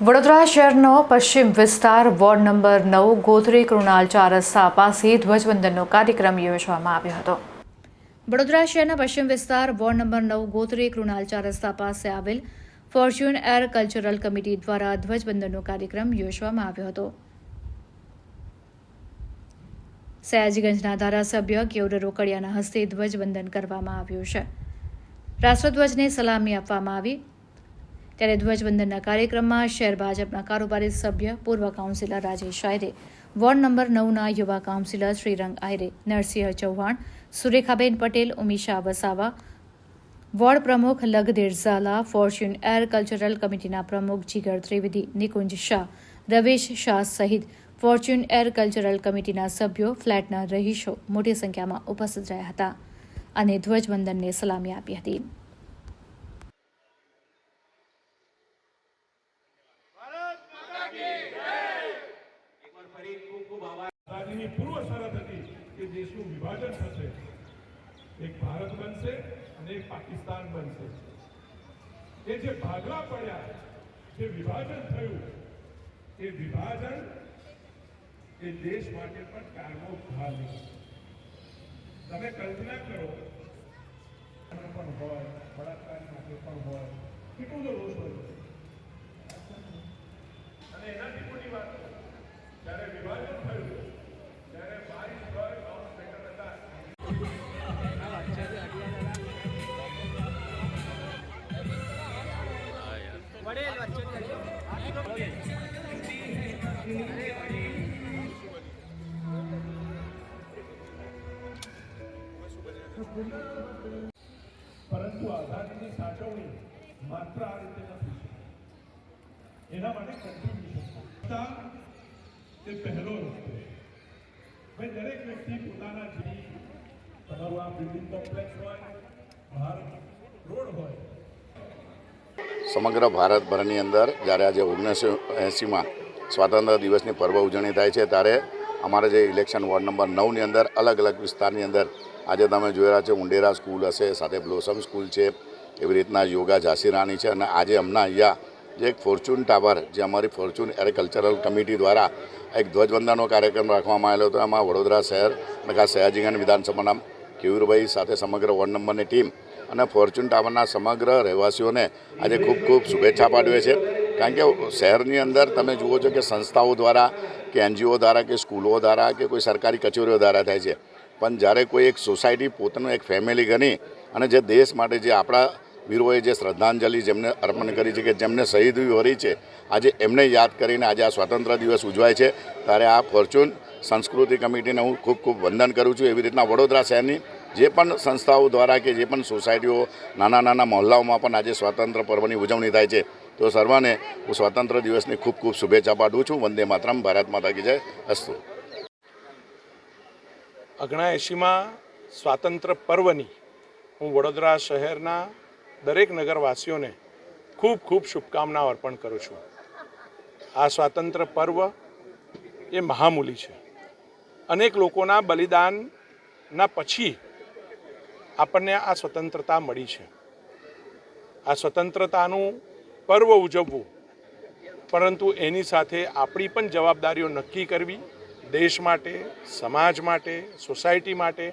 વડોદરા શહેરનો પશ્ચિમ વિસ્તાર, વોર્ડ નંબર નવ ગોત્રી કૃણાલ ચાર રસ્તા પાસે ધ્વજવંદનનો કાર્યક્રમ યોજવામાં આવ્યો હતો. વડોદરા શહેરના પશ્ચિમ વિસ્તાર, વોર્ડ નંબર નવ ગોત્રી કૃણાલ ચાર રસ્તા પાસે આવેલ ફોર્ચ્યુન એર કલ્ચરલ કમિટી દ્વારા ધ્વજવંદનનો કાર્યક્રમ યોજવામાં આવ્યો હતો. સયાજીગંજના ધારાસભ્ય કેવડ રોકડિયાના હસ્તે ધ્વજવંદન કરવામાં આવ્યું છે. રાષ્ટ્રધ્વજને સલામી આપવામાં આવી ત્યારે ધ્વજવંદનના કાર્યક્રમમાં શહેર ભાજપના કારોબારી સભ્ય, પૂર્વ councillor Rajesh Ayre, ward number નવના યુવા કાઉન્સિલર શ્રીરંગ આયરે, નરસિંહ ચૌહાણ, સુરેખાબેન પટેલ, ઉમિશા વસાવા, વોર્ડ પ્રમુખ Lagdhir Zala, fortune air cultural કમિટીના પ્રમુખ જીગર ત્રિવેદી, નિકુંજ શાહ, રવેશ શાહ સહિત ફોર્ચ્યુન એર કલ્ચરલ કમિટીના સભ્યો ફ્લેટના રહીશો મોટી સંખ્યામાં ઉપસ્થિત રહ્યા હતા અને ધ્વજવંદનને સલામી આપી હતી આઝાદીની પૂર્વ શરત હતી કે દેશનું વિભાજન થશે. એક ભારત બનશે અને એક પાકિસ્તાન બનશે. એ જે ભાગલા પડ્યા, જે વિભાજન થયું, એ વિભાજન એ દેશ માટે પણ કારનો ભાર તમે કલ્પના કરો પણ હોય, બળાત્કાર માટે પણ હોય, કેટલું બધો રોષ હોય. અને એનાથી પરંતુ આઝાદીની સાચવણી માત્ર આ રીતે નથી એના માટે કન્ટ્રીબ્યુશન એ પહેલો રસ્તો ભાઈ દરેક વ્યક્તિ પોતાના જીવી તમારું આ બિલ્ડિંગ કોમ્પ્લેક્સ હોય બહાર રોડ હોય સમગ્ર ભારતભરની અંદર જ્યારે આજે ઓગણીસો એંસીમાં સ્વાતંત્ર્ય દિવસની પર્વ ઉજવણી થાય છે, ત્યારે અમારે જે ઇલેક્શન વોર્ડ નંબર નવની અંદર અલગ અલગ વિસ્તારની અંદર આજે તમે જોઈ રહ્યા છો, ઉંડેરા સ્કૂલ હશે, સાથે બ્લોસમ સ્કૂલ છે, એવી રીતના યોગા ઝાંસી રાણી છે અને આજે હમણાં અહીંયા જે એક ફોર્ચ્યુન ટાવર જે અમારી ફોર્ચ્યુન એગ્રીકલ્ચરલ કમિટી દ્વારા એક ધ્વજવંદનનો કાર્યક્રમ રાખવામાં આવેલો હતો. એમાં વડોદરા શહેર અને ખાસ સયાજીગંજ વિધાનસભાના કેયુરભાઈ સાથે સમગ્ર વોર્ડ નંબરની ટીમ અને ફોર્ચ્યુન ટાવરના સમગ્ર રહેવાસીઓને આજે ખૂબ ખૂબ શુભેચ્છા પાઠવે છે. કારણ કે શહેરની અંદર તમે જુઓ છો કે સંસ્થાઓ દ્વારા કે એનજીઓ દ્વારા કે સ્કૂલો દ્વારા કે કોઈ સરકારી કચેરીઓ દ્વારા થાય છે. પણ જ્યારે કોઈ એક સોસાયટી પોતાનું એક ફેમિલી ગણી અને જે દેશ માટે જે આપણા વીરોએ જે શ્રદ્ધાંજલિ જેમને અર્પણ કરી છે કે જેમને શહીદ વરી છે, આજે એમને યાદ કરીને આજે આ સ્વાતંત્ર્ય દિવસ ઉજવાય છે. ત્યારે આ ફોર્ચ્યુન સંસ્કૃતિ કમિટીને હું ખૂબ ખૂબ વંદન કરું છું. એવી રીતના વડોદરા શહેરની જે પણ સંસ્થાઓ દ્વારા કે જે પણ સોસાયટીઓ નાના નાના મહોલ્લાઓમાં પણ આજે સ્વાતંત્ર્ય પર્વની ઉજવણી થાય છે, તો સર્વને હું સ્વાતંત્ર્ય દિવસની ખૂબ ખૂબ શુભેચ્છા પાઠવું છું. વંદે માતરમ. ભારત માતા કી જય. અસ્તુ. અગણા એંશીમાં સ્વાતંત્ર્ય પર્વની હું વડોદરા શહેરના દરેક નગરવાસીઓને ખૂબ ખૂબ શુભકામનાઓ અર્પણ કરું છું. આ સ્વાતંત્ર્ય પર્વ એ મહામૂલી છે. અનેક લોકોના બલિદાનના પછી આપણને આ સ્વતંત્રતા મળી છે. આ સ્વતંત્રતાનું પર્વ ઉજવવું, પરંતુ એની સાથે આપણી પણ જવાબદારીઓ નક્કી કરવી, દેશ માટે, સમાજ માટે, સોસાયટી માટે,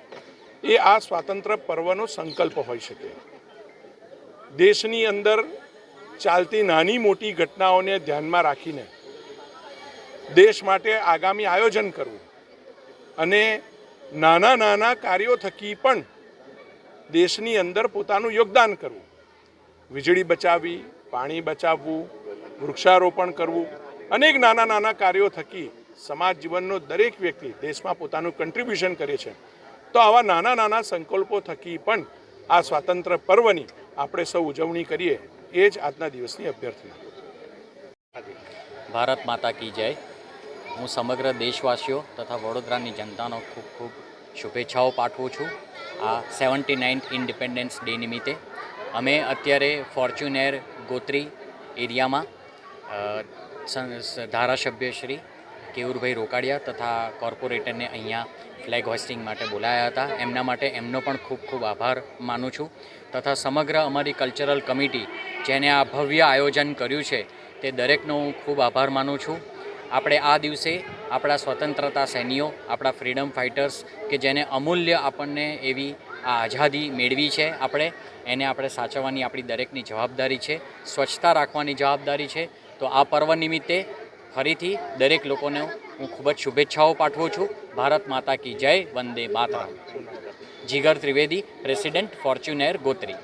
એ આ સ્વાતંત્ર્ય પર્વનો સંકલ્પ હોઈ શકે. દેશની અંદર ચાલતી નાની મોટી ઘટનાઓને ધ્યાનમાં રાખીને દેશ માટે આગામી આયોજન કરવું અને નાના નાના કાર્યો થકી પણ દેશની અંદર પોતાનું યોગદાન કરવું. વીજળી બચાવવી, પાણી બચાવવું, વૃક્ષારોપણ કરવું, અનેક નાના નાના કાર્યો થકી સમાજ જીવનનો દરેક વ્યક્તિ દેશમાં પોતાનું કન્ટ્રીબ્યુશન કરે છે. તો આવા નાના નાના સંકલ્પો થકી પણ આ સ્વાતંત્ર્ય પર્વની આપણે સૌ ઉજવણી કરીએ એ જ આજના દિવસની અભ્યર્થના. ભારત માતા કી જય. હું સમગ્ર દેશવાસીઓ તથા વડોદરાની જનતાનો ખૂબ ખૂબ શુભેચ્છાઓ પાઠવું છું. આ સેવન્ટી નાઇન્થ ઇન્ડિપેન્ડન્સ ડે નિમિત્તે. અમે અત્યારે ફોર્ચ્યુનેર ગોત્રી એરિયામાં ધારાસભ્યશ્રી ધારાસભ્ય શ્રી કેવુરભાઈ રોકાડિયા તથા કોર્પોરેટરને અહીંયા ફ્લેગ હોસ્ટિંગ માટે બોલાયા હતા. એમના માટે એમનો પણ ખૂબ ખૂબ આભાર માનું છું. તથા સમગ્ર અમારી કલ્ચરલ કમિટી જેને આ ભવ્ય આયોજન કર્યું છે તે દરેકનો હું ખૂબ આભાર માનું છું. આપણે આ દિવસે આપણા સ્વતંત્રતા સૈનીઓ આપણા ફ્રીડમ ફાઇટર્સ કે જેને અમૂલ્ય આપણને એવી આ આઝાદી મેળવી છે આપણે, એને આપણે સાચવવાની આપણી દરેકની જવાબદારી છે, સ્વચ્છતા રાખવાની જવાબદારી છે. તો આ પર્વ નિમિત્તે ફરીથી દરેક લોકોને હું ખૂબ જ શુભેચ્છાઓ પાઠવું છું. ભારત માતા કી જય, Vande Mataram. Jigar Trivedi, president, Fortuner Gotri.